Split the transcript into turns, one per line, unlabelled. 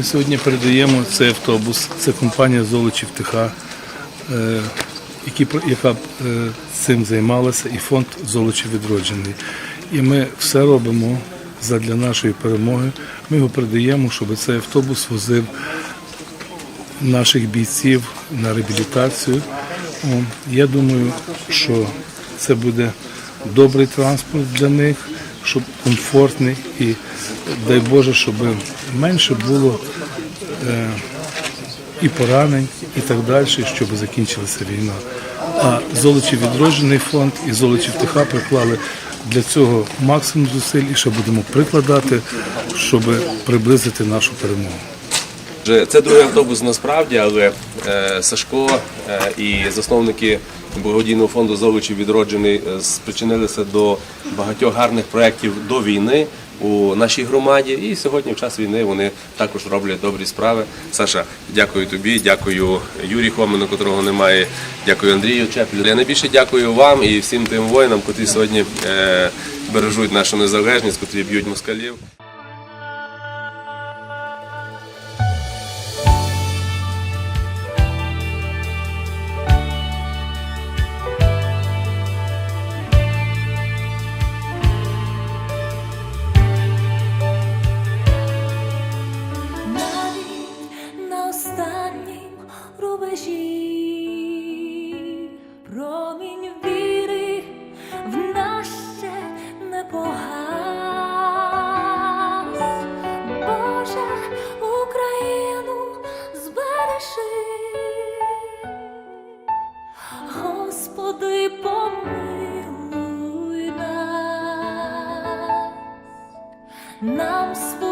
Ми сьогодні передаємо цей автобус. Це компанія Золочів ТХ, е, яка е, цим займалася, і фонд Золочів відроджений. І ми все робимо задля нашої перемоги. Ми його передаємо, щоб цей автобус возив наших бійців на реабілітацію. Я думаю, що це буде добрий транспорт для них, щоб комфортний і дай Боже, щоб менше було е, і поранень, і так далі, щоб закінчилася війна. А Золочів відроджений фонд і Золочів ТХ приклали для цього максимум зусиль і ще будемо прикладати, щоб приблизити нашу перемогу.
Вже Це другий автобус насправді, але е, Сашко е, і засновники благодійного фонду Золочів відроджений е, спричинилися до багатьох гарних проєктів до війни у нашій громаді. І сьогодні, в час війни, вони також роблять добрі справи. Саша, дякую тобі, дякую Юрію Хомину, котрого немає. Дякую Андрію Чеплю. Я найбільше дякую вам і всім тим воїнам, котрі сьогодні бережуть нашу незалежність, котрі б'ють москалів.
Рубежі промінь віри в нас ще не. Боже, Україну збережи, Господи, помилуй нас нам свою.